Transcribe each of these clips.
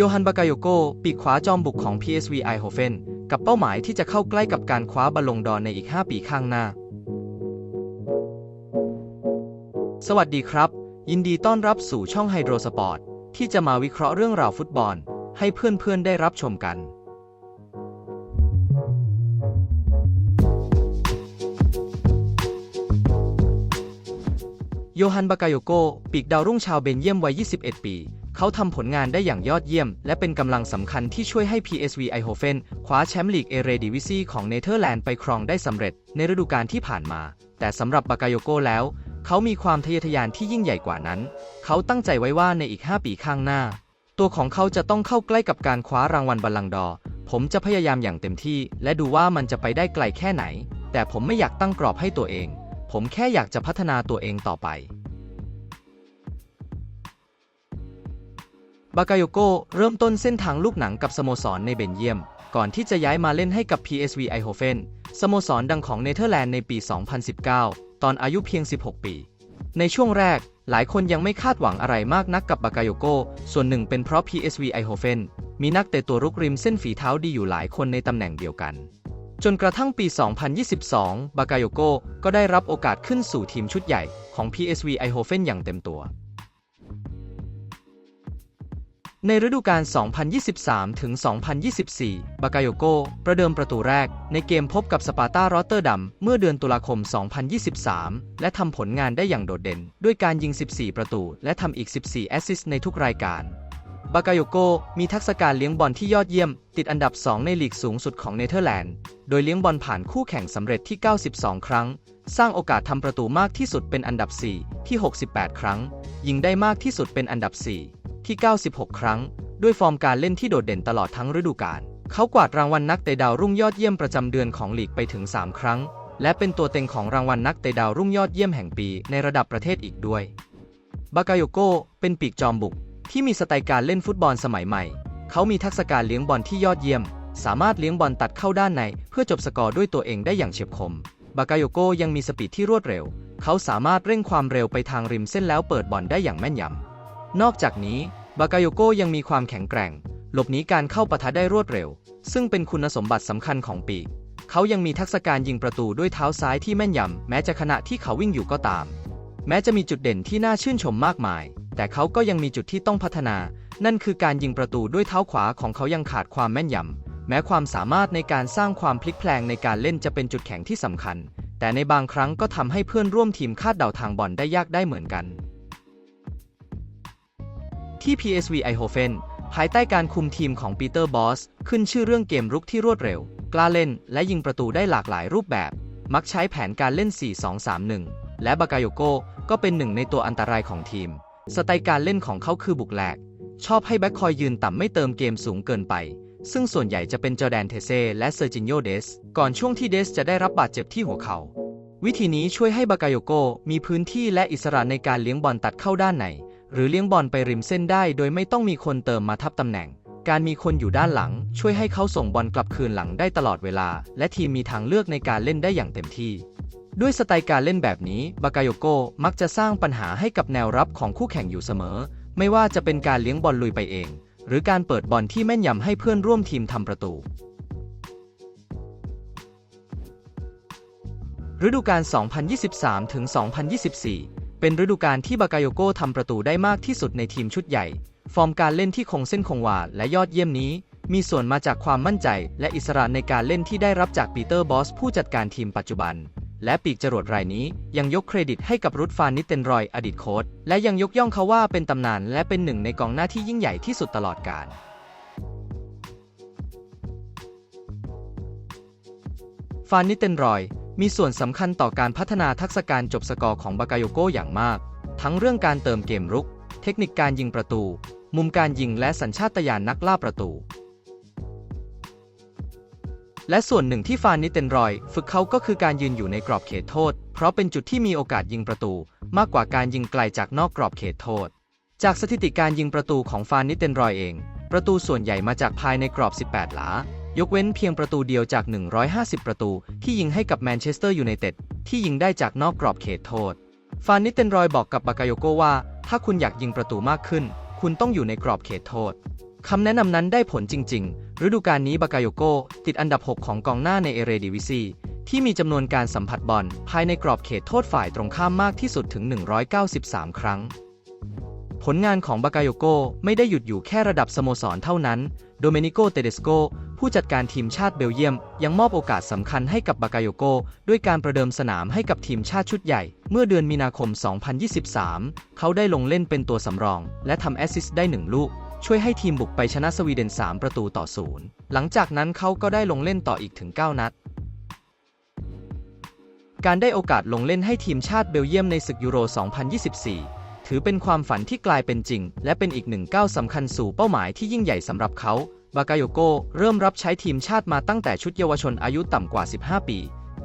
โยฮันบากาโยโกปีกขวาจอมบุกของ PSV Eindhoven กับเป้าหมายที่จะเข้าใกล้กับการคว้าบอลลงดอร์ในอีก 5 ปีข้างหน้า สวัสดีครับ ยินดีต้อนรับสู่ช่องไฮโดรสปอร์ตที่จะมาวิเคราะห์เรื่องราวฟุตบอล ให้เพื่อนๆได้รับชมกัน โยฮันบากาโยโกปีกดาวรุ่งชาวเบนเยียมวัย 21 ปี เขาทำผลงานได้อย่างยอดเยี่ยม และเป็นกำลังสำคัญที่ช่วยให้ PSV Eindhoven คว้าแชมป์ลีกเอเรดิวิซีของเนเธอร์แลนด์ไปครองได้สำเร็จในฤดูกาลที่ผ่านมา แต่สำหรับบากาโยโกแล้ว เขามีความทะเยอทะยานที่ยิ่งใหญ่กว่านั้น เขาตั้งใจไว้ว่าในอีก 5 ปีข้างหน้า ตัวของเขาจะต้องเข้าใกล้กับการคว้ารางวัลบัลลังดอร์ผมจะพยายามอย่างเต็มที่ และดูว่ามันจะไปได้ไกลแค่ไหน แต่ผมไม่อยากตั้งกรอบให้ตัวเอง ผมแค่อยากจะพัฒนาตัวเองต่อไป บากาโยโกเริ่มต้นเส้นทางลูกหนังกับสโมสรในเบนเยียม ก่อนที่จะย้ายมาเล่นให้กับ PSV Eindhoven สโมสรดังของเนเธอร์แลนด์ในปี 2019 ตอนอายุเพียง 16 ปี ในช่วงแรกหลายคนยังไม่คาดหวังอะไรมากนักกับบากาโยโก ส่วนหนึ่งเป็นเพราะ PSV Eindhoven มีนักเตะตัวรุกริมเส้นฝีเท้าดีอยู่หลายคนในตำแหน่งเดียวกัน จนกระทั่งปี 2022 บากาโยโกก็ได้รับโอกาสขึ้นสู่ทีมชุดใหญ่ของ PSV Eindhoven อย่างเต็มตัว ในฤดูกาล 2023 ถึง 2024 บากาโยโกประเดิมประตูแรก ในเกมพบกับสปาร์ตารอตเตอร์ดัมเมื่อเดือนตุลาคม 2023 และทำผลงานได้อย่างโดดเด่น ด้วยการยิง 14 ประตู และทำอีก 14 แอสซิสต์ในทุกรายการ บากาโยโกมีทักษะการเลี้ยงบอลที่ยอดเยี่ยม ติดอันดับ 2 ในลีกสูงสุดของเนเธอร์แลนด์ โดยเลี้ยงบอลผ่านคู่แข่งสำเร็จที่ 92 ครั้ง สร้างโอกาสทำประตูมากที่สุดเป็นอันดับ 4 ที่ 68 ครั้ง ยิงได้มากที่สุดเป็นอันดับ 4 ที่ 96 ครั้ง ด้วยฟอร์มการเล่นที่โดดเด่นตลอดทั้งฤดูกาล เขากวาดรางวัลนักเตะดาวรุ่งยอดเยี่ยมประจำเดือนของลีกไปถึง 3 ครั้ง และเป็นตัวเต็งของรางวัลนักเตะดาวรุ่งยอดเยี่ยมแห่งปีในระดับประเทศอีกด้วย บากาโยโกเป็นปีกจอมบุก ที่มีสไตล์การเล่นฟุตบอลสมัยใหม่ เขามีทักษะการเลี้ยงบอลที่ยอดเยี่ยม สามารถเลี้ยงบอลตัดเข้าด้านใน เพื่อจบสกอร์ด้วยตัวเองได้อย่างเฉียบคม บากาโยโกยังมีสปีดที่รวดเร็ว เขาสามารถเร่งความเร็วไปทางริมเส้นแล้วเปิดบอลได้อย่างแม่นยำนอกจากนี้ บากาโยโกยังมีความแข็งแกร่ง หลบหนีการเข้าปะทะได้รวดเร็ว ซึ่งเป็นคุณสมบัติสำคัญของปีก เขายังมีทักษะการยิงประตูด้วยเท้าซ้ายที่แม่นยำ แม้จะขณะที่เขาวิ่งอยู่ก็ตาม แม้จะมีจุดเด่นที่น่าชื่นชมมากมาย แต่เขาก็ยังมีจุดที่ต้องพัฒนา นั่นคือการยิงประตูด้วยเท้าขวาของเขายังขาดความแม่นยำ แม้ความสามารถในการสร้างความพลิกแพลงในการเล่นจะเป็นจุดแข็งที่สำคัญ แต่ในบางครั้งก็ทำให้เพื่อนร่วมทีมคาดเดาทางบอลได้ยากได้เหมือนกัน ที่ PSV Eindhoven ภายใต้การคุมทีมของปีเตอร์บอสขึ้นชื่อเรื่องเกมรุกที่รวดเร็ว กล้าเล่นและยิงประตูได้หลากหลายรูปแบบ มักใช้แผนการเล่น 4-2-3-1 และบากาโยโกก็เป็นหนึ่งในตัวอันตรายของทีม สไตล์การเล่นของเขาคือบุกแหลก ชอบให้แบ็คคอยยืนต่ำไม่เติมเกมสูงเกินไป ซึ่งส่วนใหญ่จะเป็นจอแดนเทเซและเซอร์จินโยเดส ก่อนช่วงที่เดสจะได้รับบาดเจ็บที่หัวเขา่าวิธีนี้ช่วยให้บากาโยโกมีพื้นที่และอิสระในการเลี้ยงบอลตัดเข้าด้านใน หรือเลี้ยงบอลไปริมเส้นได้โดยไม่ต้องมีคนเติมมาทับตำแหน่ง การมีคนอยู่ด้านหลัง ช่วยให้เขาส่งบอลกลับคืนหลังได้ตลอดเวลา และทีมมีทางเลือกในการเล่นได้อย่างเต็มที่ ด้วยสไตล์การเล่นแบบนี้บากาโยโกมักจะสร้างปัญหาให้กับแนวรับของคู่แข่งอยู่เสมอ ไม่ว่าจะเป็นการเลี้ยงบอลลุยไปเอง หรือการเปิดบอลที่แม่นยำให้เพื่อนร่วมทีมทำประตูฤดูกาล 2023 ถึง 2024 เป็นฤดูกาลที่บากาโยโกทำประตูได้มากที่สุดในทีมชุดใหญ่ ฟอร์มการเล่นที่คงเส้นคงวาและยอดเยี่ยมนี้ มีส่วนมาจากความมั่นใจ และอิสระในการเล่นที่ได้รับจากปีเตอร์บอสผู้จัดการทีมปัจจุบัน และปีกจรวดรายนี้ยังยกเครดิตให้กับรุดฟานนิเตนรอยอดีตโค้ชและยังยกย่องเขาว่าเป็นตำนานและเป็นหนึ่งในกองหน้าที่ยิ่งใหญ่ที่สุดตลอดกาลฟานนิเตนรอย มีส่วนสำคัญต่อการพัฒนาทักษะการจบสกอร์ของบากาโยโกอย่างมาก ทั้งเรื่องการเติมเกมรุก เทคนิคการยิงประตู มุมการยิงและสัญชาตญาณนักล่าประตู และส่วนหนึ่งที่ฟานนิเตนรอย ฝึกเขาก็คือการยืนอยู่ในกรอบเขตโทษ เพราะเป็นจุดที่มีโอกาสยิงประตู มากกว่าการยิงไกลจากนอกกรอบเขตโทษ จากสถิติการยิงประตูของฟานนิเตนรอยเอง ประตูส่วนใหญ่มาจากภายในกรอบ 18 หลา ยกเว้นเพียงประตูเดียวจาก 150 ประตู ที่ยิงให้กับแมนเชสเตอร์ยูไนเต็ดที่ยิงได้จากนอกกรอบเขตโทษ ฟานนิเตนรอยบอกกับบากาโยโกว่า ถ้าคุณอยากยิงประตูมากขึ้น คุณต้องอยู่ในกรอบเขตโทษคำแนะนำนั้นได้ผลจริง ๆ ฤดูกาลนี้บากาโยโกติดอันดับ 6 ของกองหน้าในเอเรดิวิซีที่มีจำนวนการสัมผัสบอล ภายในกรอบเขตโทษฝ่ายตรงข้ามมากที่สุดถึง 193 ครั้ง ผลงานของบากาโยโกไม่ได้หยุดอยู่แค่ระดับสโมสรเท่านั้น โดเมนิโก เตเดสโก ผู้จัดการทีมชาติเบลเยียม ยังมอบโอกาสสำคัญให้กับบากาโยโก ด้วยการประเดิมสนามให้กับทีมชาติชุดใหญ่ เมื่อเดือนมีนาคม 2023 เขาได้ลงเล่นเป็นตัวสำรอง และทำแอสซิสต์ได้หนึ่งลูก ช่วยให้ทีมบุกไปชนะสวีเดน 3 ประตูต่อศูนย์หลังจากนั้นเขาก็ได้ลงเล่นต่ออีกถึง 9 นัดการได้โอกาสลงเล่นให้ทีมชาติเบลเยียมในศึกยูโร 2024 ถือเป็นความฝันที่กลายเป็นจริง และเป็นอีกหนึ่งก้าวสำคัญสู่เป้าหมายที่ยิ่งใหญ่สำหรับเขา บากาโยโกเริ่มรับใช้ทีมชาติมาตั้งแต่ชุดเยาวชนอายุต่ำกว่า 15 ปี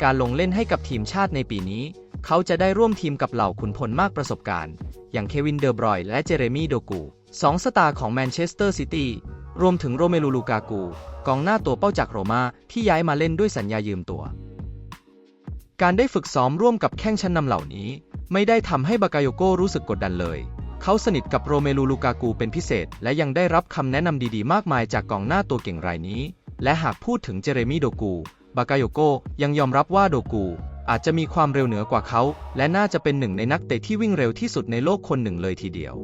การลงเล่นให้กับทีมชาติในปีนี้ เขาจะได้ร่วมทีมกับเหล่าขุนพลมากประสบการณ์ อย่างเควินเดอร์บรอยและเจเรมี่โดกูสองสตาร์ของแมนเชสเตอร์ซิตี้รวมถึงโรเมลูลูกากู กองหน้าตัวเป้าจากโรมาที่ย้ายมาเล่นด้วยสัญญายืมตัว การได้ฝึกซ้อมร่วมกับแข้งชั้นนำเหล่านี้ ไม่ได้ทำให้บากาโยโกรู้สึกกดดันเลย เขาสนิทกับโรเมลูลูกากูเป็นพิเศษ และยังได้รับคำแนะนำดีๆ มากมายจากกองหน้าตัวเก่งรายนี้ และหากพูดถึงเจเรมีโดกู บากาโยโกยังยอมรับว่าโดกู อาจจะมีความเร็วเหนือกว่าเขา และน่าจะเป็นหนึ่งในนักเตะที่วิ่งเร็วที่สุดในโลกคนหนึ่งเลยทีเดียว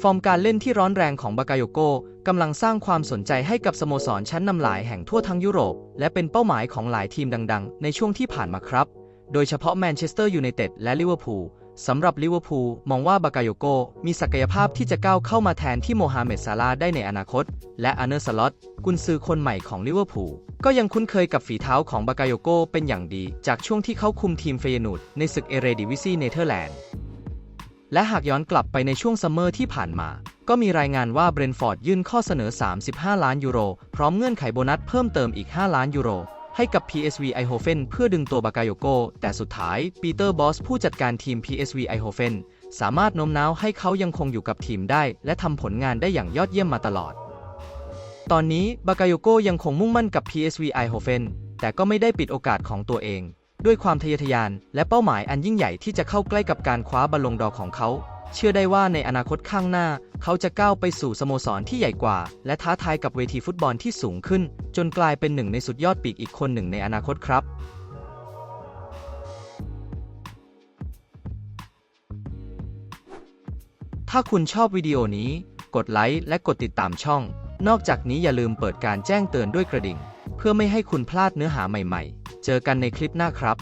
ฟอร์มการเล่นที่ร้อนแรงของบากาโยโกกำลังสร้างความสนใจให้กับสโมสรชั้นนำหลายแห่งทั่วทั้งยุโรป และเป็นเป้าหมายของหลายทีมดัง ๆ ในช่วงที่ผ่านมาครับ โดยเฉพาะแมนเชสเตอร์ยูไนเต็ดและลิเวอร์พูล สำหรับลิเวอร์พูลมองว่าบากาโยโกมีศักยภาพที่จะก้าวเข้ามาแทนที่โมฮัมเหม็ดซาลาได้ในอนาคต และอาร์เนอร์สล็อตกุนซือคนใหม่ของลิเวอร์พูลก็ยังคุ้นเคยกับฝีเท้าของบากาโยโกเป็นอย่างดี จากช่วงที่เขาคุมทีมเฟยนูดในศึกเอเรดิวิซีเนเธอร์แลนด์และหากย้อนกลับไปในช่วงซัมเมอร์ที่ผ่านมา ก็มีรายงานว่าเบรนฟอร์ดยื่นข้อเสนอ 35 ล้านยูโร พร้อมเงื่อนไขโบนัสเพิ่มเติมอีก 5 ล้านยูโร ให้กับ PSV Eindhoven เพื่อดึงตัวบากาโยโก แต่สุดท้ายปีเตอร์บอสผู้จัดการทีม PSV Eindhoven สามารถโน้มน้าวให้เขายังคงอยู่กับทีมได้ และทำผลงานได้อย่างยอดเยี่ยมมาตลอด ตอนนี้บากาโยโกยังคงมุ่งมั่นกับ PSV Eindhoven แต่ก็ไม่ได้ปิดโอกาสของตัวเอง ด้วยความทะเยอทะยานและเป้าหมายอันยิ่งใหญ่ที่จะเข้าใกล้กับการคว้าบอลลงดอร์ของเขา เชื่อได้ว่าในอนาคตข้างหน้า เขาจะก้าวไปสู่สโมสรที่ใหญ่กว่า และท้าทายกับเวทีฟุตบอลที่สูงขึ้น จนกลายเป็นหนึ่งในสุดยอดปีกอีกคนหนึ่งในอนาคตครับถ้าคุณชอบวิดีโอนี้ กดไลค์และกดติดตามช่อง นอกจากนี้อย่าลืมเปิดการแจ้งเตือนด้วยกระดิ่ง เพื่อไม่ให้คุณพลาดเนื้อหาใหม่ๆ เจอกันในคลิปหน้าครับ